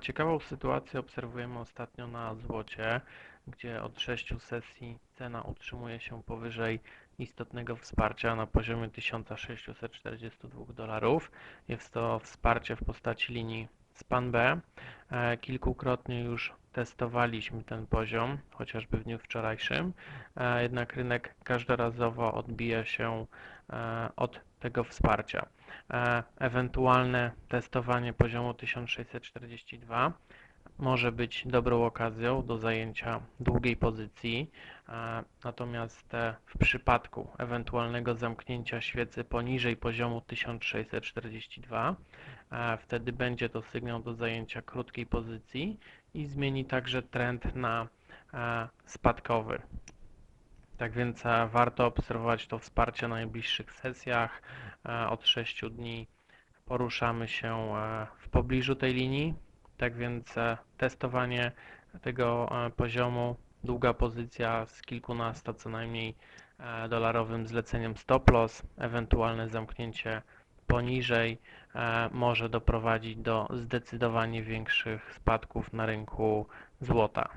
Ciekawą sytuację obserwujemy ostatnio na złocie, gdzie od sześciu sesji cena utrzymuje się powyżej istotnego wsparcia na poziomie 1642 dolarów. Jest to wsparcie w postaci linii SPAN B. E, Kilkukrotnie już testowaliśmy ten poziom, chociażby w dniu wczorajszym, e, jednak rynek każdorazowo odbija się e, od tego wsparcia. Ewentualne testowanie poziomu 1642 może być dobrą okazją do zajęcia długiej pozycji, natomiast e, w przypadku ewentualnego zamknięcia świecy poniżej poziomu 1642, e, wtedy będzie to sygnał do zajęcia krótkiej pozycji i zmieni także trend na spadkowy. Tak więc e, warto obserwować to wsparcie na najbliższych sesjach. Od 6 dni poruszamy się e, w pobliżu tej linii. Tak więc e, testowanie tego e, poziomu, długa pozycja z kilkunasto co najmniej e, dolarowym zleceniem stop loss, ewentualne zamknięcie poniżej może doprowadzić do zdecydowanie większych spadków na rynku złota.